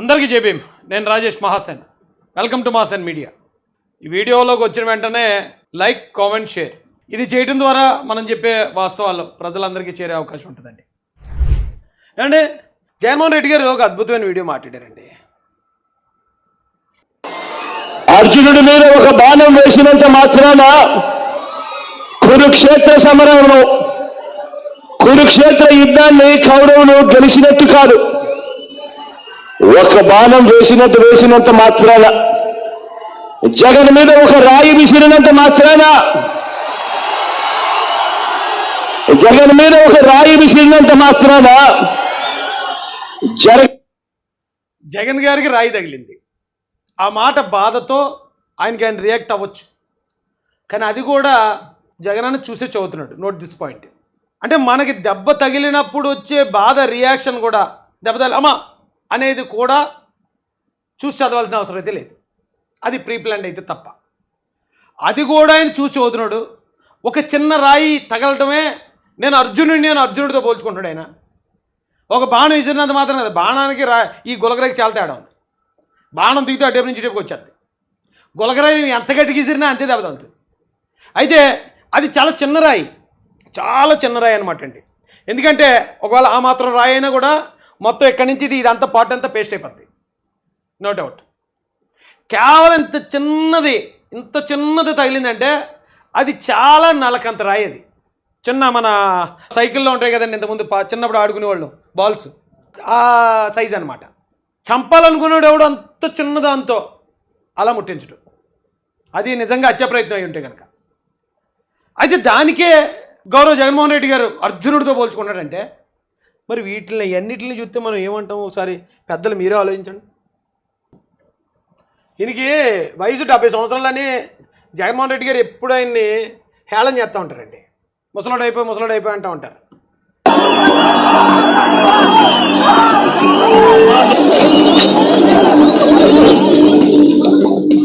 అందరికీ చెప్పేం నేను Rajesh Mahasen. Welcome to Mahasen media ఈ వీడియోలోకి వచ్చిన వెంటనే లైక్ కామెంట్ షేర్. ఇది చేయడం ద్వారా మనం చెప్పే వాస్తవాలు ప్రజలందరికీ చేరే అవకాశం ఉంటుందండి. అండి జగన్మోహన్ రెడ్డి గారు ఒక అద్భుతమైన వీడియో మాట్లాడారండి. అర్జునుడి మీద ఒక బాణం వేసినంత మాత్రాన కురుక్షేత్ర సమరంలో కురుక్షేత్ర యుద్ధాన్ని కౌరవులు గెలిచినట్టు కాదు. ఒక బాణం వేసినట్టు వేసినంత మాత్రాన జగన్ మీద ఒక రాయి విసిరినంత మాత్రాన జగన్ మీద ఒక రాయి విసిరినంత మాత్రాన జగ జగన్ గారికి రాయి తగిలింది. ఆ మాట బాధతో ఆయనకి ఆయన రియాక్ట్ అవ్వచ్చు. కానీ అది కూడా జగన్ అని చూసే చదువుతున్నాడు. నోట్ దిస్ పాయింట్ అంటే మనకి దెబ్బ తగిలినప్పుడు వచ్చే బాధ రియాక్షన్ కూడా దెబ్బ తగిలి అమ్మా అనేది కూడా చూసి చదవాల్సిన అవసరం అయితే లేదు. అది ప్రీప్లాండ్ అయితే తప్ప. అది కూడా ఆయన చూసి చదువుతున్నాడు ఒక చిన్న రాయి తగలటమే నేను అర్జునుడిని నేను అర్జునుడితో పోల్చుకుంటాడు ఆయన. ఒక బాణం విసిరినంత మాత్రం కదా బాణానికి రా ఈ గులకరాయికి చాలా తేడా ఉంది బాణం దిగితే అటేపు నుంచి ఇటేపుకి వచ్చాడు. గులగరాయి ఎంత గట్టికి విసిరినా అంతే దెబ్బతలుతుంది అయితే అది చాలా చిన్న రాయి చాలా చిన్న రాయి అనమాట అండి. ఎందుకంటే ఒకవేళ ఆ మాత్రం రాయి అయినా కూడా మొత్తం ఎక్కడి నుంచి ఇది? ఇదంతా పాట్ అంతా పేస్ట్ అయిపోద్ది. నో డౌట్ కేవలం ఇంత చిన్నది ఇంత చిన్నది తగిలిందంటే అది చాలా నలకంత రాయి అది చిన్న మన సైకిల్లో ఉంటాయి కదండి ఇంతకుముందు చిన్నప్పుడు ఆడుకునేవాళ్ళు బాల్స్. ఆ సైజ్ అనమాట చంపాలనుకునేవాడు ఎవడు అంత చిన్నదాంతో అలా ముట్టించడు. అది నిజంగా హత్య ప్రయత్నం అయి ఉంటే కనుక అయితే దానికే గౌరవ జగన్మోహన్ రెడ్డి గారు అర్జునుడితో పోల్చుకున్నాడంటే మరి వీటిని అన్నిటిని చూస్తే మనం ఏమంటాం? ఒకసారి పెద్దలు మీరే ఆలోచించండి. ఈయనకి వయసు డెబ్బై సంవత్సరాలని జగన్మోహన్ రెడ్డి గారు ఎప్పుడు ఆయన్ని హేళన చేస్తూ ఉంటారండి. ముసలాడు అయిపోయి ముసలాడు అయిపోయి అంటూ ఉంటారు.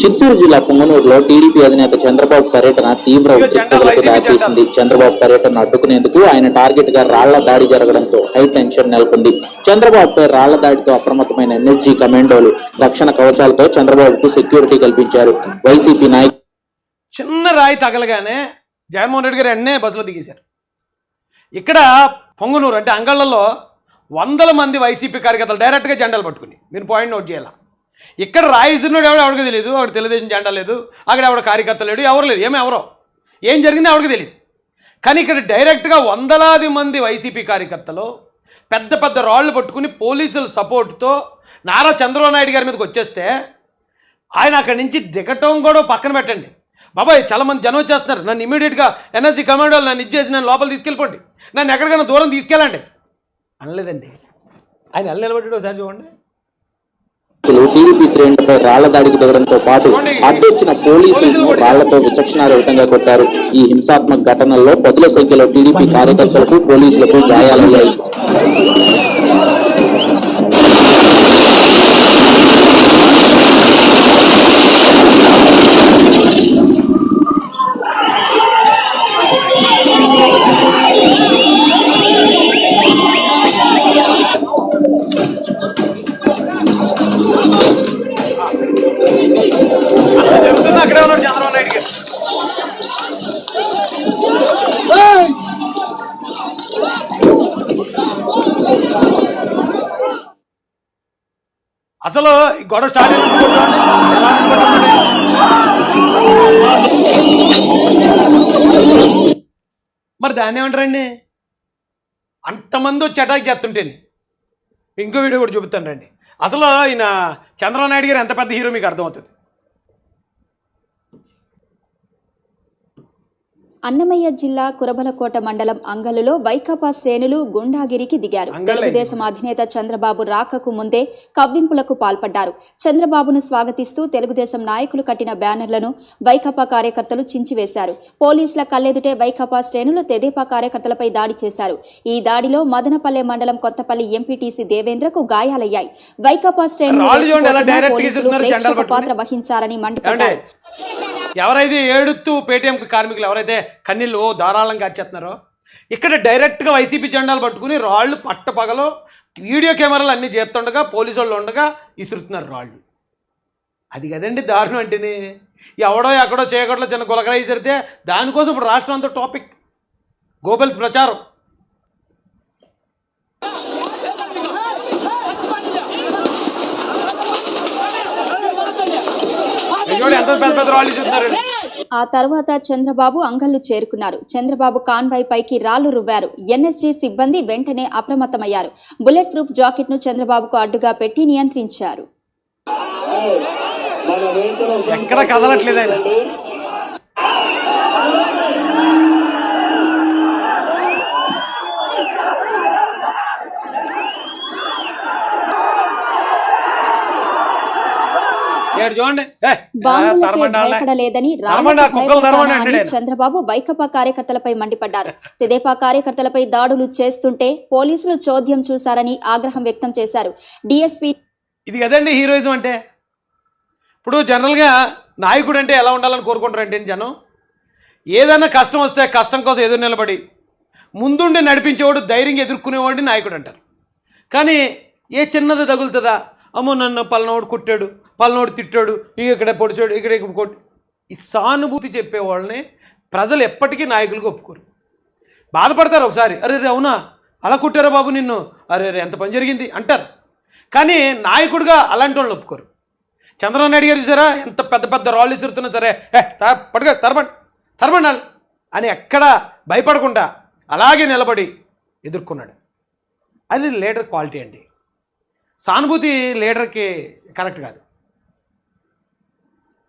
చిత్తూరు జిల్లా పొంగనూరులో టీడీపీ అధినేత చంద్రబాబు పర్యటన తీవ్ర ఉద్రిక్తతలకు వైసీపీ దారితీసింది చంద్రబాబు పర్యటన అడ్డుకునేందుకు ఆయన టార్గెట్గా రాళ్ళ దాడి జరగడంతో హై టెన్షన్ నెలకొంది. చంద్రబాబుపై రాళ్ళ దాడితో అప్రమత్తమైన ఎన్ఎస్జీ కమాండోలు రక్షణ కవచాలతో చంద్రబాబుకు సెక్యూరిటీ కల్పించారు. వైసీపీ నాయకులు చిన్న రాయి తగలగానే జగన్మోహన్ రెడ్డి గారు ఎన్నే బస్సులో దిగేశారు. ఇక్కడ పొంగనూరు అంటే అంగళ్ళలో వందల మంది వైసీపీ కార్యకర్తలు డైరెక్ట్గా జెండాలు పట్టుకుని. మీరు పాయింట్ నోట్ చేయాల? ఇక్కడ రాయిస్తున్నాడు ఎవడు ఎవడో ఎవరికి తెలియదు అక్కడ తెలుగుదేశం జెండా లేదు అక్కడ ఎవడ కార్యకర్త లేడు ఎవరు లేరు ఏమి ఎవరో. ఏం జరిగిందో ఎవరికి తెలియదు కానీ ఇక్కడ డైరెక్ట్గా వందలాది మంది వైసీపీ కార్యకర్తలు పెద్ద పెద్ద రాళ్ళు పట్టుకుని పోలీసుల సపోర్ట్తో నారా చంద్రబాబు నాయుడు గారి మీదకి వచ్చేస్తే ఆయన అక్కడి నుంచి దిగటం కూడా పక్కన పెట్టండి. బాబాయ్ చాలా మంది జనం వచ్చేస్తున్నారు. నన్ను ఇమీడియట్గా ఎన్ఎస్సీ కమాండోలు నన్ను ఇచ్చేసి నన్ను లోపల తీసుకెళ్ళిపోండి. నన్ను ఎక్కడికైనా దూరం తీసుకెళ్ళండి. అనలేదండి. ఆయన ఎలా నిలబడ్డాడు ఒకసారి చూడండి. టీడీపీ శ్రేణులపై రాళ్ళ దాడికి దిగడంతో పాటు అడ్డొచ్చిన పోలీసులను రాళ్ళతో విచక్షణారహితంగా కొట్టారు. ఈ హింసాత్మక ఘటనల్లో పదుల సంఖ్యలో టీడీపీ కార్యకర్తలకు పోలీసులకు గాయాలయ్యాయి. గొడవ స్టార్ట్ మరి దాన్ని ఏమంటారండి? అంతమంది వచ్చి అటాక్ చేస్తుంటేనే ఇంకో వీడియో కూడా చూపిస్తాను రండి. అసలు ఈయన చంద్రబాబు నాయుడు గారు ఎంత పెద్ద హీరో మీకు అర్థమవుతుంది? అన్నమయ్య జిల్లా కురబలకోట మండలం అంగలులో వైకాపా శ్రేణులు గుండాగిరికి దిగారు. తెలుగుదేశం అధినేత చంద్రబాబు రాకకు ముందే కవ్వింపులకు పాల్పడ్డారు. చంద్రబాబును స్వాగతిస్తూ తెలుగుదేశం నాయకులు కట్టిన బ్యానర్లను వైకాపా కార్యకర్తలు చించివేశారు. పోలీసుల కల్లెదుటే వైకాపా శ్రేణులు తెదేపా కార్యకర్తలపై దాడి చేశారు. ఈ దాడిలో మదనపల్లె మండలం కొత్తపల్లి ఎంపీటీసీ దేవేంద్రకు గాయాలయ్యాయి. వైకాపా శ్రేణులు. పాత్ర వహించారని ఏమండి? మండిపడ్డారు. ఎవరైతే ఏడుతూ పేటీఎం కార్మికులు ఎవరైతే కన్నీళ్ళు ధారాళంగా వచ్చేస్తున్నారో ఇక్కడ డైరెక్ట్గా వైసీపీ జెండాలు పట్టుకుని రాళ్ళు పట్టపగలో వీడియో కెమెరాలు అన్నీ చేస్తుండగా పోలీసు వాళ్ళు ఉండగా ఇసురుతున్నారు రాళ్ళు. అది కదండి దారుణం అంటేనే. ఎవడో ఎక్కడో చేయకట్లో చిన్న గులకరాయి ఇసిరితే దానికోసం ఇప్పుడు రాష్ట్రం అంతా టాపిక్. గోబెల్స్ ప్రచారం. ఆ తర్వాత చంద్రబాబు అంగళ్ళు చేరుకున్నారు. చంద్రబాబు కాన్వాయ్ పైకి రాళ్ళు రువ్వారు. ఎన్ఎస్జీ సిబ్బంది వెంటనే అప్రమత్తమయ్యారు. బుల్లెట్ ప్రూఫ్ జాకెట్ను చంద్రబాబుకు అడ్డుగా పెట్టి నియంత్రించారు. ఎక్కడ కదలట్లేదు చంద్రబాబు వైకపా కార్యకర్తలపై మండిపడ్డారు. తెదేపా కార్యకర్తలపై దాడులు చేస్తుంటే పోలీసులు చోద్యం చూశారని ఆగ్రహం వ్యక్తం చేశారు. డీఎస్పీ ఇది కదండి హీరోయిజం అంటే? ఇప్పుడు జనరల్గా నాయకుడు అంటే ఎలా ఉండాలని కోరుకుంటారంటే జనం? ఏదైనా కష్టం వస్తే కష్టం కోసం ఎదురు నిలబడి ముందుండి నడిపించేవాడు ధైర్యంగా ఎదుర్కొనేవాడిని నాయకుడు అంటారు. కానీ ఏ చిన్నది తగులుతుందా? అమ్మో నన్ను పలనోడు కొట్టాడు పలనోడు తిట్టాడు ఇక ఇక్కడ పొడిచాడు ఇక్కడ ఇక్కడ కొట్టి ఈ సానుభూతి చెప్పే వాళ్ళని ప్రజలు ఎప్పటికీ నాయకులుగా ఒప్పుకోరు. బాధపడతారు ఒకసారి అరే రే అవునా? అలా కొట్టారా బాబు నిన్ను? అరే రే ఎంత పని జరిగింది? అంటారు. కానీ నాయకుడిగా అలాంటి వాళ్ళు ఒప్పుకోరు. చంద్రబాబు నాయుడు గారు చూసారా? ఎంత పెద్ద పెద్ద రాళ్ళు ఇసురుతున్నా సరే ఏ తా- పట్టుకో తరపండి తరపండి అని ఎక్కడ భయపడకుండా అలాగే నిలబడి ఎదుర్కొన్నాడు. అది లీడర్ క్వాలిటీ అండి. సానుభూతి లీడర్కి కరెక్ట్ కాదు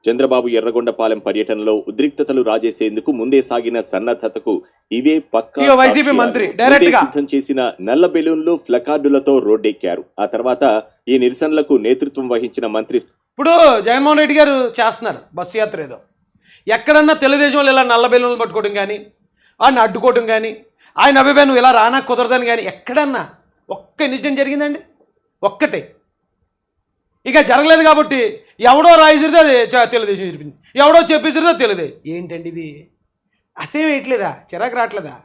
చంద్రబాబు ఎర్రగొండపాలెం పర్యటనలో ఉద్రిక్తతలు రాజేసేందుకు ముందే సాగిన సన్నద్ధతకు ఇవే పక్కా వైసీపీ. మంత్రి డైరెక్ట్ ముందే గా. సిద్ధం చేసిన నల్ల బెలూన్లు ప్లకార్డులతో రోడ్డెక్కారు ఆ తర్వాత ఈ నిరసనలకు నేతృత్వం వహించిన మంత్రి ఇప్పుడు జగన్మోహన్ రెడ్డి గారు చేస్తున్నారు బస్సు యాత్ర ఏదో ఎక్కడన్నా తెలుగుదేశం వాళ్ళు ఇలా నల్ల బెలూన్లు పట్టుకోవడం కానీ ఆయన అడ్డుకోవడం కానీ ఆయన నువ్వు ఇలా రానా కుదరదని కానీ ఎక్కడన్నా ఒక్క ఇన్సిడెంట్ జరిగిందండి ఒక్కటే. ఇక జరగలేదు కాబట్టి ఎవడో రాయిసిరితే అది తెలుగుదేశం చెప్పింది ఎవడో చెప్పేసిరితే తెలుదే ఏంటండి ఇది? అసేం వేయట్లేదా? చిరాకు రావట్లేదా?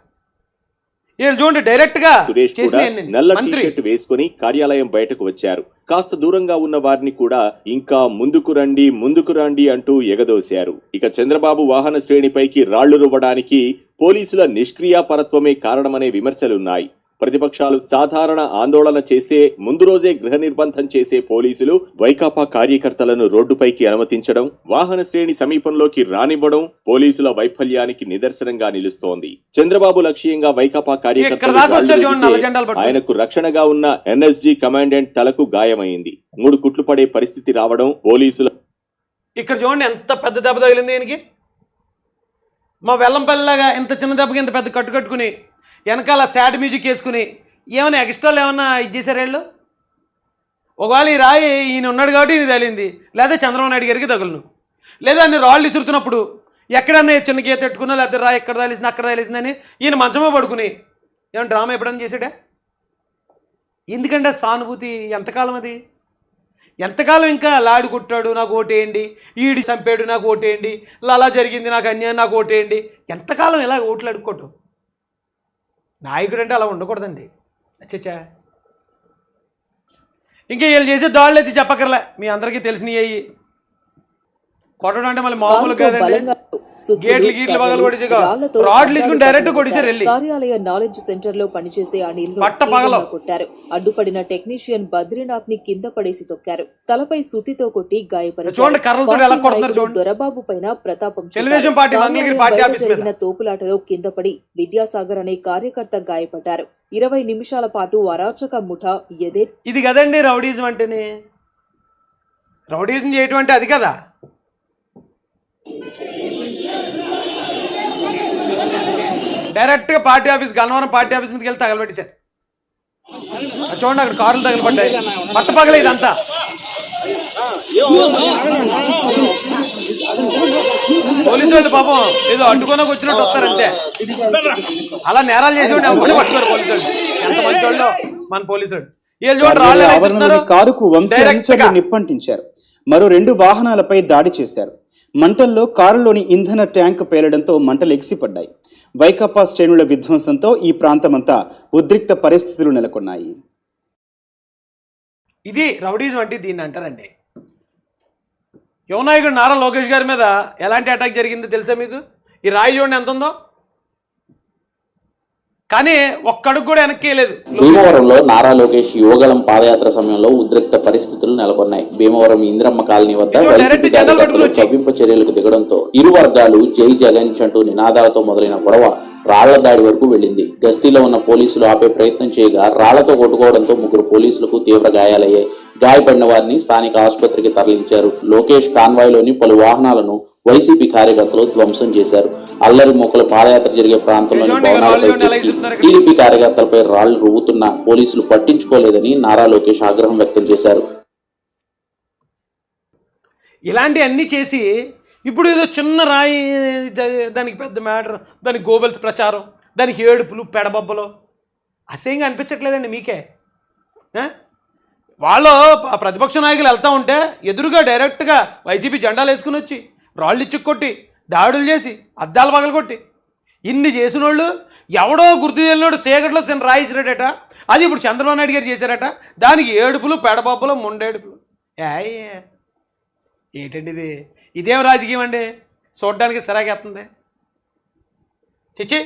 వీళ్ళు చూడండి డైరెక్ట్గా సురేష్ కూడా చేసిన నల్ల టీషర్ట్ వేసుకుని కార్యాలయం బయటకు వచ్చారు. కాస్త దూరంగా ఉన్న వారిని కూడా ఇంకా ముందుకు రండి ముందుకు రండి అంటూ ఎగదోశారు. ఇక చంద్రబాబు వాహన శ్రేణిపైకి రాళ్ళు రువ్వడానికి పోలీసుల నిష్క్రియాపరత్వమే కారణమనే విమర్శలున్నాయి. ప్రతిపక్షాలు సాధారణ ఆందోళన చేస్తే ముందు రోజే గృహ నిర్బంధం చేసే పోలీసులు వైకాపా కార్యకర్తలను రోడ్డుపైకి అనుమతించడం వాహన శ్రేణి సమీపంలోకి రానివ్వడం పోలీసుల వైఫల్యానికి నిదర్శనంగా నిలుస్తోంది చంద్రబాబు లక్ష్యంగా వైకాపా కార్యకర్తలు. ఆయనకు రక్షణగా ఉన్న ఎన్ఎస్జీ కమాండెంట్ తలకు గాయమైంది మూడు కుట్లు పడే పరిస్థితి రావడం పోలీసుల ఇక్కడ చూడండి ఎంత పెద్ద దెబ్బ తగిలింది దీనికి మా వెల్లంపల్లిలాగా ఇంత చిన్న దెబ్బకి ఇంత పెద్ద కట్టు కట్టుకుని వెనకాల సాడ్ మ్యూజిక్ వేసుకుని ఏమైనా ఎక్స్ట్రాలు ఏమన్నా ఇచ్చేసారు వీళ్ళు? ఒకవేళ ఈ రాయి ఈయన ఉన్నాడు కాబట్టి ఈయన తగిలింది. లేదా చంద్రబాబు నాయుడు గారికి తగులును. లేదా అన్ని రాళ్ళు ఇసురుతున్నప్పుడు ఎక్కడన్నా చిన్న గీత పెట్టుకున్నా లేకపోతే రాయి ఎక్కడ తగిలిసింది అక్కడ తగిలిసిందని ఈయన మంచమే పడుకుని ఏమైనా డ్రామా ఎప్పుడన్నా చేసాడా ఎందుకంటే సానుభూతి ఎంతకాలం అది? ఎంతకాలం ఇంకా లాడి కొట్టాడు నాకు ఓటేయండి ఈడి చంపాడు నాకు ఓటేయండి ఇలా అలా జరిగింది నాకు అన్యాయం నాకు ఓటేయండి. ఎంతకాలం ఇలా ఓట్లు అడుక్కోవటం? నాయకుడు అంటే అలా ఉండకూడదండి. అచ్చచ్చా. ఇంకా వీళ్ళు చేసే దాడులు అయితే చెప్పకర్లే మీ అందరికీ తెలిసినవి కొట్టడం అంటే మళ్ళీ మామూలు కాదండి. కార్యాలయ నాలెడ్జ్ సెంటర్లో పనిచేసే అనిల్. కొట్టారు. అడ్డుపడిన టెక్నీషియన్ బద్రీనాథ్ని కింద పడేసి తొక్కారు. తలపై సుత్తితో కొట్టి గాయపరిచారు. చూడండి దొరబాబు పైన ప్రతాపం జరిగిన తోపులాటలో కింద పడి విద్యాసాగర్ అనే కార్యకర్త గాయపడ్డారు. ఇరవై నిమిషాల పాటు అరాచక ముఠా ఎదే ఇది కదండి రౌడీజం అంటేనే. రౌడీజం చేయటం అంటే అది కదా. డైరెక్ట్గా party office Gannavaram party office మీదకి వెళ్ళి తగలబెట్టేశారు చూడండి అక్కడ కార్లు తగలబడ్డాయి. పట్ట పగలే ఇదంతా. పోలీసు వాళ్ళు పాపం ఏదో అడ్డుకోనకు వచ్చినట్టు వస్తారు అంతే. అలా నేరాలు చేసి ఉంటే ఎవరు పట్టుకోరు పోలీసు వాళ్ళు. ఎంత మంచి వాళ్ళు మన పోలీసు వాళ్ళు. వీళ్ళు చూడండి. కారుకు వంశీ Direct అనుచరులు గా. నిప్పంటించారు. మరో రెండు వాహనాలపై దాడి చేశారు. మంటల్లో కారులోని ఇంధన ట్యాంక్ పేలడంతో మంటలు ఎగిసిపడ్డాయి. వైకాపా శ్రేణుల విధ్వంసంతో ఈ ప్రాంతమంతా ఉద్రిక్త పరిస్థితులు నెలకొన్నాయి. ఇది రౌడీజం అంటే దీన్ని అంటారండి. యువనాయకుడు నారా లోకేష్ గారి మీద ఎలాంటి అటాక్ జరిగిందో తెలుసా మీకు? ఈ రాయి చూడండి ఎంత ఉందో కానీ ఒక్కడుగు కూడా వెనక్కి వేయలేదు భీమవరంలో నారా లోకేష్ యువగలం పాదయాత్ర సమయంలో ఉద్రిక్త పరిస్థితులు నెలకొన్నాయి భీమవరం ఇంద్రమ్మ కాలనీ వద్ద. కవ్వింపు చర్యలకు దిగడంతో ఇరు వర్గాలు జై జగన్ అంటూ నినాదాలతో మొదలైన గొడవ రాళ్ళ దాడి వరకు వెళ్ళింది. గస్తీలో ఉన్న పోలీసులు ఆపే ప్రయత్నం చేయగా రాళ్ళతో కొట్టుకోవడంతో ముగ్గురు పోలీసులకు తీవ్ర గాయాలయ్యాయి. గాయపడిన వారిని స్థానిక ఆసుపత్రికి తరలించారు. లోకేష్ కాన్వాయ్లోని పలు వాహనాలను వైసీపీ కార్యకర్తలు ధ్వంసం చేశారు. అల్లరి మొక్కలు పాదయాత్ర జరిగే ప్రాంతంలోని భవనాలపై. టీడీపీ కార్యకర్తలపై రాళ్ళు రువ్వుతున్నా పోలీసులు పట్టించుకోలేదని నారా లోకేష్ ఆగ్రహం వ్యక్తం చేశారు. ఇలాంటివన్నీ చేసి ఇప్పుడు ఏదో చిన్న రాయి దానికి పెద్ద మ్యాటర్ దానికి గోబెల్స్ ప్రచారం దానికి ఏడుపులు పెడబొబ్బలు. అసహ్యంగా అనిపించట్లేదండి మీకే. వాళ్ళు ఆ ప్రతిపక్ష నాయకులు వెళ్తూ ఉంటే ఎదురుగా డైరెక్ట్గా వైసీపీ జెండాలు వేసుకుని వచ్చి రాళ్ళు ఇచ్చుకొట్టి దాడులు చేసి అద్దాలు పగలగొట్టి. ఇన్ని చేసిన వాళ్ళు ఎవడో గుర్తు తెలియనోడు సేకట్లో చిన్న రాయి అది ఇప్పుడు చంద్రబాబు నాయుడు గారు చేశారట దానికి ఏడుపులు పెడబొబ్బలు ముండేడుపులు. ఏ ఏంటండి ఇది? ఇదేం రాజకీయం అండి? చూడడానికి సిరాకేస్తుంది చిచ్చి!